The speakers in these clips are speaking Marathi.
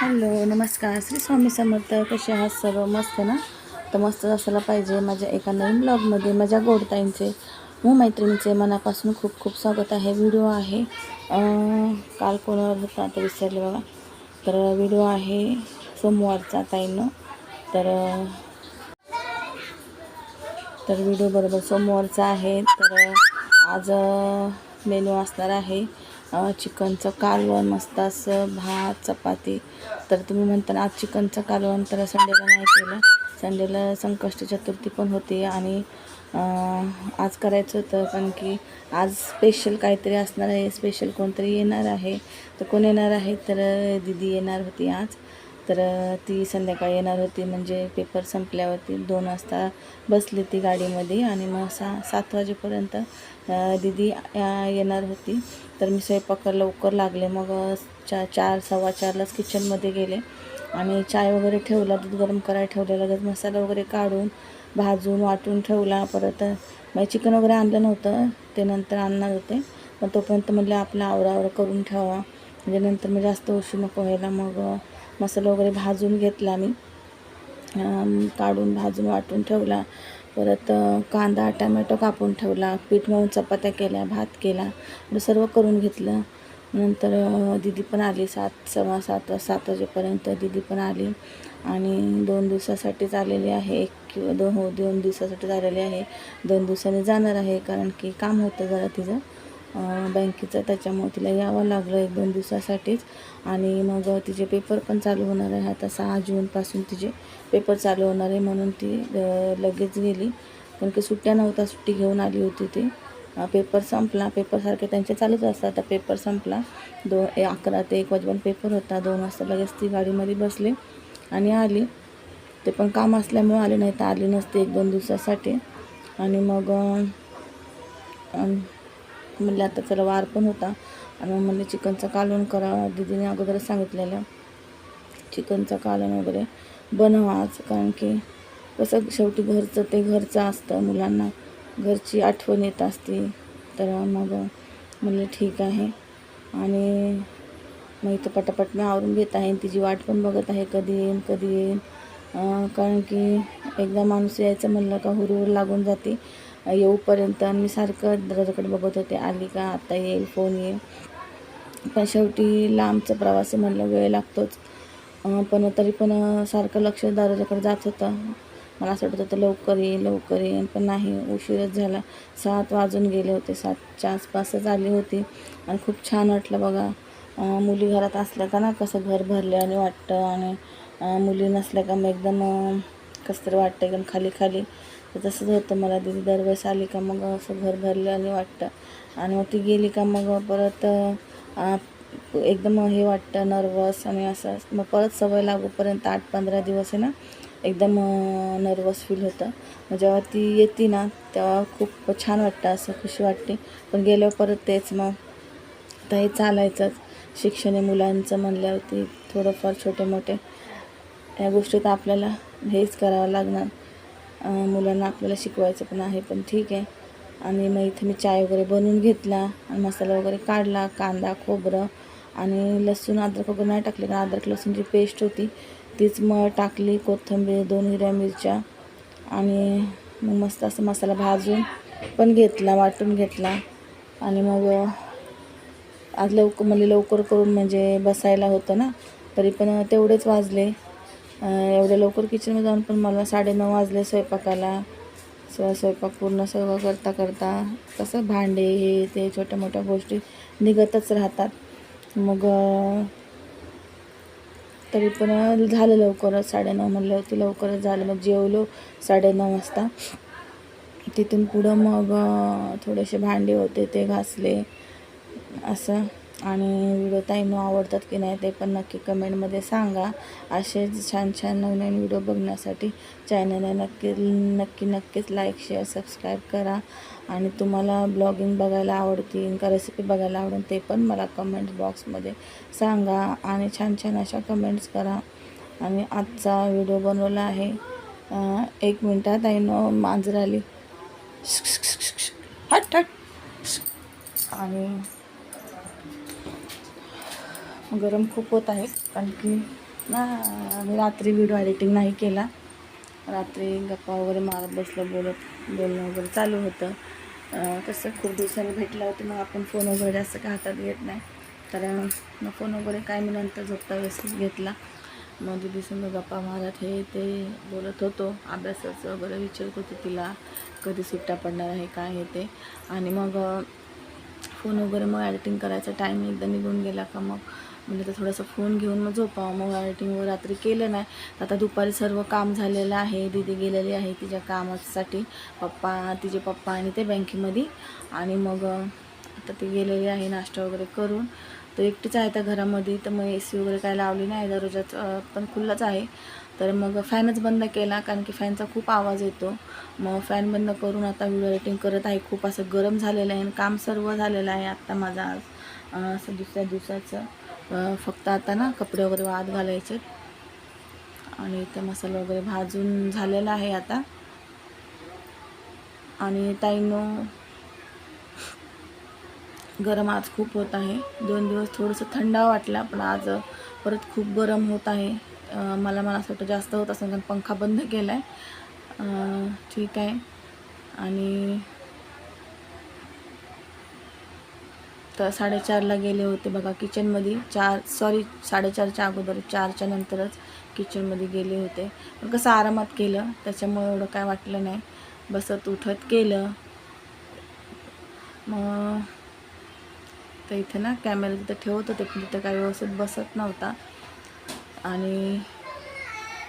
हॅलो नमस्कार. श्री स्वामी समर्थ कसे आहात सर्व? मस्त ना? तर मस्त असायला पाहिजे माझ्या एका नवीन ब्लॉगमध्ये. माझ्या गोडताईंचे व मैत्रिणीचे मनापासून खूप खूप स्वागत आहे. व्हिडिओ आहे काल कोणावर होता आता विसरले बघा. तर व्हिडिओ आहे सोमवारचा ताईनं. तर तर व्हिडिओ बरोबर सोमवारचा आहे. तर आज मेनू असणार आहे चिकनचं कालवण मस्त असं भात चपाती. तर तुम्ही म्हणता ना, आज चिकनचं कालवण तर संडेला नाही केलं. संडेला संकष्ट चतुर्थी पण होती आणि आज करायचं होतं कारण की आज स्पेशल काहीतरी असणार आहे. स्पेशल कोणतरी येणार आहे. तर कोण येणार आहे? तर दिदी येणार होती आज. तर ती संध्याकाळी येणार होती. म्हणजे पेपर संपल्यावरती दोन वाजता बसली ती गाडीमध्ये आणि मग सहा सात वाजेपर्यंत दिदी येणार होती. तर मी स्वयंपाक लवकर लागले. मग चा चार सव्वा चारलाच किचनमध्ये गेले. आणि चाय वगैरे ठेवला दूध गरम करायला ठेवलं लगेच मसाला वगैरे काढून भाजून वाटून ठेवला. परत मग चिकन वगैरे आणलं नव्हतं. ते नंतर आणणार होते. पण तोपर्यंत म्हटलं आपला आवरावर करून ठेवा. म्हणजे नंतर मग जास्त उशीर नको व्हायला. मग मसाला वगैरे भाजून घेतला मी. काढून भाजून वाटून ठेवला. परत कांदा टमॅटो कापून ठेवला. पीठ मळून चपात्या केल्या भात केला. सर्व करून घेतलं. नंतर दिदी पण आली सात सव्वा सात सात वाजेपर्यंत दिदी पण आली. आणि दोन दिवसासाठीच आलेली आहे. एक किंवा दोन हो दोन दिवसासाठीच आलेली आहे. दोन दिवसांनी जाणार आहे कारण की काम होतं जरा तिचं. बँकेचं त्याच्यामुळे तिला यावं लागलं एक दोन दिवसासाठीच. आणि मग तिचे पेपर पण चालू होणार आहे. आता सहा जूनपासून तिचे पेपर चालू होणार आहे म्हणून ती लगेच गेली. कारण की सुट्ट्या नव्हता सुट्टी घेऊन आली होती ती. पेपर संपला. पेपरसारखे त्यांचे चालूच असतात. आता पेपर संपला. दो ए अकरा ते एक वाजेपर्यंत पेपर होता. दोन वाजता लगेच ती गाडीमध्ये बसली आणि आली. ते पण काम असल्यामुळे आले नाही तर आली नसते एक दोन दिवसासाठी. आणि मग आणि म्हणलं आता चला वार पण होता. आणि मग म्हणले चिकनचं कालवण करा. दिदीने अगोदरच सांगितलेलं चिकनचं कालवण वगैरे बनवा आज कारण की कसं शेवटी घरचं ते घरचं असतं मुलांना. घरची आठवण येत असते. तर मग म्हणलं ठीक आहे. आणि मग इथं पटापट मी आवरून घेत आहे. आणि तिची वाट पण बघत आहे कधी येईन कधी येईन. कारण की एकदा माणूस यायचं म्हणलं का हुरहुर लागून जाते. येऊपर्यंत आणि मी सारखं दरवाजाकडे बघत होते. आली का? आता येईल फोन येईल. पण शेवटी लांबचा प्रवास म्हणलं वेळ लागतोच. पण तरी पण सारखं लक्ष दरवाजाकडे जात होतं. मला असं वाटत होतं लवकर येईल लवकर येईल. पण नाही उशीरच झाला. सात वाजून गेले होते. सातच्या आसपासच आली होती. आणि खूप छान वाटलं बघा. मुली घरात असल्या का ना कसं घर भरले आणि वाटतं. आणि मुली नसल्या का मग एकदम कसं तरी वाटतं एकदम खाली खाली. तर तसंच होतं. मला दिदी दरवेळेस आली का मग असं घर भरलं आणि वाटतं. आणि मग ती गेली का मग परत एकदम हे वाटतं नर्वस आणि असं मग परत सवय लागूपर्यंत आठ पंधरा दिवस आहे ना एकदम नर्वस फील होतं. मग जेव्हा ती येते ना तेव्हा खूप छान वाटतं असं खुशी वाटते. पण गेल्यावर परत तेच मग आता हे चालायचंच. शिक्षण हे मुलांचं म्हणल्यावरती थोडंफार छोटे मोठे या गोष्टीत आपल्याला हेच करावं लागणार. मुलांना आपल्याला शिकवायचं पण आहे पण ठीक आहे. आणि मग इथं मी चाय वगैरे बनवून घेतला आणि मसाला वगैरे काढला कांदा खोबरं आणि लसूण अद्रक वगैरे नाही टाकले कारण अद्रक लसूणची पेस्ट होती तीच मग टाकली कोथिंबीर दोन हिरव्या मिरच्या आणि मग मस्त असं मसाला भाजून पण घेतला वाटून घेतला. आणि मग आज लवकर म्हणजे लवकर करून म्हणजे बसायला होतं ना तरी पण तेवढेच वाजले. एवढ्या लवकर किचनमध्ये जाऊन पण मला साडेनऊ वाजले स्वयंपाकाला. स्व स्वयंपाक पूर्ण सर्व करता करता कसं भांडे हे ते छोट्या मोठ्या गोष्टी निघतच राहतात. मग तरी पण झालं लवकरच साडेनऊ म्हणलं होती लवकरच झालं. मग जेवलो साडेनऊ वाजता. तिथून पुढं मग थोडेसे भांडे होते ते घासले. असं. आणि व्हिडिओ ताईनो आवडतात की नाही ते पण नक्की कमेंटमध्ये सांगा. असेच छान छान नवनवीन व्हिडिओ बघण्यासाठी चॅनलला नक्की नक्की नक्कीच लाईक शेअर सबस्क्राईब करा. आणि तुम्हाला ब्लॉगिंग बघायला आवडतील का रेसिपी बघायला आवडेल ते पण मला कमेंट बॉक्समध्ये सांगा. आणि छान छान अशा कमेंट्स करा. आणि आजचा व्हिडिओ बनवला आहे. एक मिनटात ताईनो मांजर आली. हट हट. आणि गरम खूप होत आहे. कारण की ना आम्ही रात्री व्हिडिओ एडिटिंग नाही केला. रात्री गप्पा वगैरे मारत बसलं बोलत बोलणं वगैरे चालू होतं. कसं खूप दिवसांनी भेटलं होतं मग आपण फोन वगैरे जास्त काय हातात घेत नाही. तर मग फोन वगैरे काय मी नंतर झोपता व्यवस्थित घेतला. मग दिदीसंग गप्पा मारत हे ते बोलत होतो. अभ्यासाचं वगैरे विचारत होतो तिला कधी सुट्ट्या पडणार आहे काय हे ते. आणि मग फोन वगैरे मग एडिटिंग करायचा टाईम एकदा निघून गेला का मग म्हणजे तर थोडासा फोन घेऊन मग झोपावं. मग एडिटिंग रात्री केलं नाही तर आता दुपारी सर्व काम झालेलं आहे. दीदी गेलेली आहे तिच्या कामासाठी पप्पा तिचे पप्पा आणि ते बँकेमध्ये. आणि मग आता ती गेलेली आहे नाश्ता वगैरे करून. तर एकटीच आहे त्या घरामध्ये तर मग ए सी वगैरे काय लावली नाही. दररोजाच पण खुल्लाच आहे. तर मग फॅनच बंद केला कारण की फॅनचा खूप आवाज येतो. मग फॅन बंद करून आता व्हिडिओ एडिटिंग करत आहे. खूप असं गरम झालेलं आहे आणि काम सर्व झालेलं आहे आत्ता माझा आज. असं दुसऱ्या दिवसाचं. फक्त आता ना कपडे वगैरे वाद घालायचे. आणि ते मसाला वगैरे भाजून झालेला आहे आता. आणि ताईनो गरम आज खूप होत आहे. दोन दिवस थोडंसं थंडा वाटला पण आज परत खूप गरम होत आहे. मला मला असं वाटतं जास्त होत असेल कारण पंखा बंद केला आहे ठीक आहे. आणि तर साडेचारला गेले होते बघा किचनमध्ये चार सॉरी साडेचारच्या अगोदर चारच्या नंतरच किचनमध्ये गेले होते. पण कसं आरामात केलं त्याच्यामुळे एवढं काय वाटलं नाही. बसत उठत केलं. मग तर इथे ना कॅमेरा तिथं ठेवत होते पण तिथं काही व्यवस्थित बसत नव्हता. आणि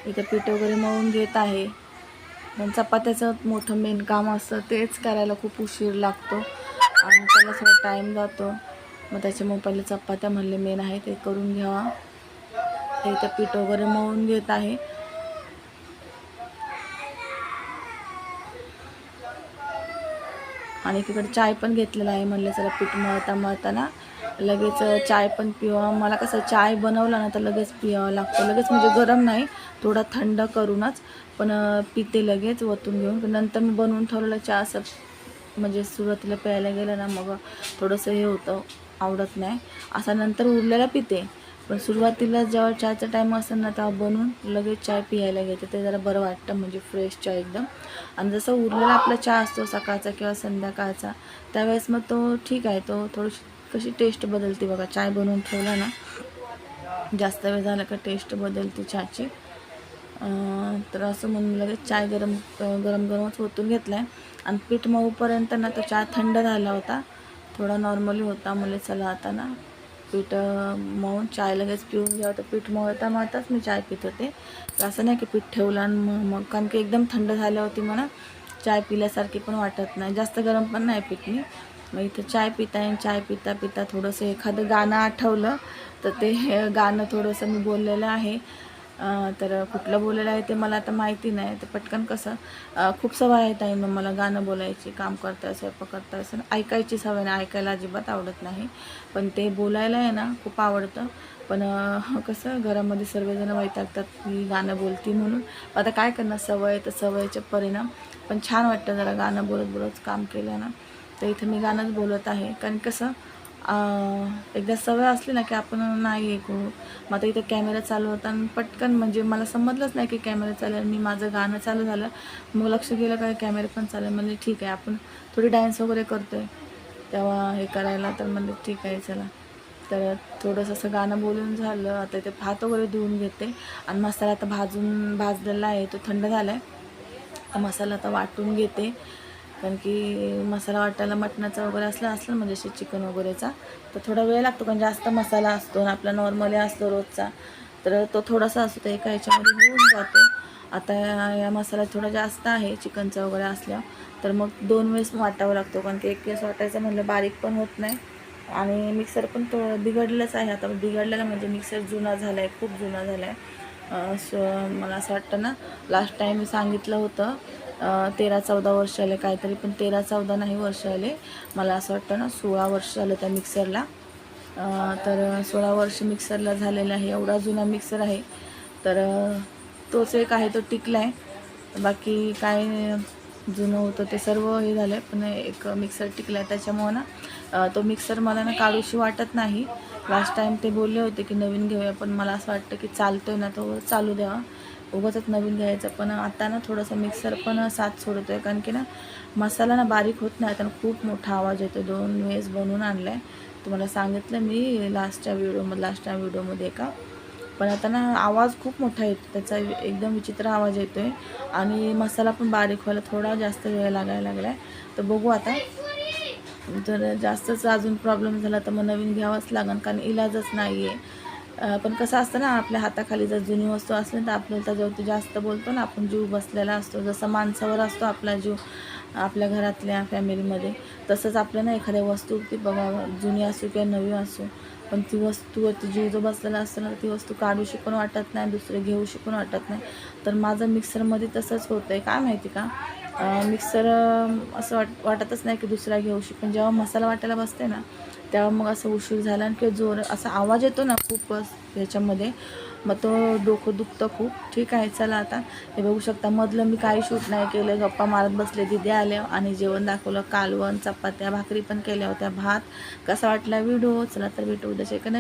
इथं पीठ वगैरे मळून घेत आहे. पण चपात्याचं मोठं मेन काम असतं तेच करायला खूप उशीर लागतो. आणि त्याला थोडा टाईम जातो. मग त्याच्या मोबाईलला चपात्या म्हणले मेन आहे ते करून घ्यावा. ते त्या पीठ वगैरे मळून घेत आहे. आणि तिकडे चाय पण घेतलेला आहे म्हणलं चला पीठ मळता मळताना. लगेच चाय पण पिवा. मला कसं चाय बनवला ना तर लगेच पिवावं लागतं. लगेच म्हणजे गरम नाही थोडा थंड करूनच. पण पिते लगेच वतून घेऊन. नंतर मी बनवून ठेवलेलं चहा असं म्हणजे सुरुवातीला प्यायला गेलं ना मग थोडंसं हे होतं आवडत नाही. असा नंतर उरलेला पिते. पण सुरुवातीला जेव्हा चहाचा टाईम असेल ना तेव्हा बनवून लगेच चाय पियायला घेते. ते जरा बरं वाटतं म्हणजे फ्रेश चहा एकदम. आणि जसं उरलेला आपला चहा असतो सकाळचा किंवा संध्याकाळचा त्यावेळेस मग तो ठीक आहे. तो थोडीशी कशी टेस्ट बदलते बघा. चाय बनवून ठेवला ना जास्त वेळ झाला का टेस्ट बदलते चहाची. तर असं म्हणून लगेच चाय गरम गरम गरमच ओतून घेतला आहे आणि पीठ मऊपर्यंत ना तो चाय थंड झाला होता. थोडा नॉर्मली होता मला चला आता ना पीठ मळून चाय लगेच पिऊन घ्यावं तर पीठ मळता मळताच मी चाय पित होते. तर असं नाही की पीठ ठेवलं आणि मग मग कारण की एकदम थंड झाल्यावरती म्हणा. चाय पिल्यासारखी पण वाटत नाही. जास्त गरम पण नाही पित मी. मग इथं चाय पिता आणि चाय पिता पिता थोडंसं एखादं गाणं आठवलं. तर ते हे गाणं थोडंसं मी बोललेलं आहे. तर कुठलं बोलायला आहे ते मला आता माहिती नाही. तर पटकन कसं खूप सवय आहे ताई मग मला गाणं बोलायची काम करता स्वयंपाक करता असं ऐकायची सवय नाही. ऐकायला अजिबात आवडत नाही. पण ते बोलायला आहे ना खूप आवडतं. पण कसं घरामध्ये सर्वजण वैतागतात मी गाणं बोलती म्हणून. आता काय करणार सवय तर सवयचे परिणाम. पण छान वाटतं जरा गाणं बोलत बोलत काम केलं ना तर इथं मी गाणंच बोलत आहे. कारण कसं एकदा सवय असली ना की आपण नाही ऐकू. करू मग आता इथं कॅमेरा चालू होता आणि पटकन म्हणजे मला समजलंच नाही की कॅमेरा चालू मी माझं गाणं चालू झालं. मग लक्ष गेलं काय कॅमेरा पण चालू म्हणजे ठीक आहे आपण थोडी डान्स वगैरे करतोय. तेव्हा हे करायला तर म्हणजे ठीक आहे चला. तर थोडंसं असं गाणं बोलून झालं. आता ते भात वगैरे धुवून घेते. आणि मसाला आता भाजून भाजलेला आहे तो थंड झाला आहे मसाला आता वाटून घेते. कारण की मसाला वाटायला मटणाचा वगैरे असला असला म्हणजे असे चिकन वगैरेचा तर थोडा वेळ लागतो. कारण जास्त मसाला असतो आणि आपला नॉर्मली असतो रोजचा तर तो थोडासा असतो तर एका ह्याच्यामध्ये होऊन जातो. आता या मसाला थोडा जास्त आहे चिकनचा वगैरे असल्या तर मग दोन वेळेस वाटावं लागतो. कारण की एक वेळेस वाटायचं म्हणलं बारीक पण होत नाही. आणि मिक्सर पण तो बिघडलंच आहे. आता बिघडलेला म्हणजे मिक्सर जुना झाला आहे खूप जुना झाला आहे सो मला असं वाटतं ना. लास्ट टाईम मी सांगितलं होतं तेरा चौदा वर्ष आले काहीतरी पण तेरा चौदा नाही वर्ष आले. मला असं वाटतं ना सोळा वर्ष आलं त्या मिक्सरला तर सोळा वर्ष मिक्सरला झालेलं आहे. एवढा जुना मिक्सर आहे. तर तोच एक आहे तो टिकला आहे बाकी काय जुनं होतं ते सर्व हे झालं आहे पण एक मिक्सर टिकला आहे त्याच्यामुळं ना तो मिक्सर मला ना काढूशी वाटत नाही. लास्ट टाईम ते बोलले होते की नवीन घेऊया पण मला असं वाटतं की चालतोय ना तो चालू द्यावा. उगाचच नवीन घ्यायचं. पण आता ना थोडंसं मिक्सर पण साथ सोडतो आहे कारण की ना मसाला ना बारीक होत नाही. त्यानं खूप मोठा आवाज येतो दोन वेळेस बनवून आणला आहे तुम्हाला सांगितलं मी लास्टच्या व्हिडिओमध्ये लास्टच्या व्हिडिओमध्ये का पण आता ना आवाज खूप मोठा येतो त्याचा एकदम विचित्र आवाज येतो आहे आणि मसाला पण बारीक व्हायला थोडा जास्त वेळ लागायला लागला आहे तर बघू आता. जर जास्तच अजून प्रॉब्लेम झाला तर मग नवीन घ्यावंच लागेल कारण इलाजच नाही आहे पण कसं असतं ना आपल्या हाताखाली जर जुनी वस्तू असली तर आपल्याला त्याच्यावरती जास्त बोलतो ना आपण जीव बसलेला असतो. जसं माणसावर असतो आपला जीव आपल्या घरातल्या फॅमिलीमध्ये तसंच आपल्या ना एखाद्या वस्तू ती बघा जुनी असो किंवा नवी असो पण ती वस्तूवरती जीव जो बसलेला असतो ना ती वस्तू काढूशी पण वाटत नाही दुसरे घेऊशी पण वाटत नाही. तर माझं मिक्सरमध्ये तसंच होतं आहे काय माहिती का? मिक्सर असं वाट वाटतच नाही की दुसरा घेऊशी पण जेव्हा मसाला वाटायला बसते ना तेव्हा मग असं उशीर झाला आणि किंवा जोर असा आवाज येतो ना खूपच ह्याच्यामध्ये मग तो डोकं दुखतं खूप. ठीक आहे चला आता. हे बघू शकता मधलं मी काही शूट नाही केलं. गप्पा मारत बसले दिदे आले आणि जेवण दाखवलं. कालवण चपात्या भाकरी पण केल्या होत्या. भात कसा वाटला व्हिडिओ? चला तर भेटू उद्याच्या एका नाही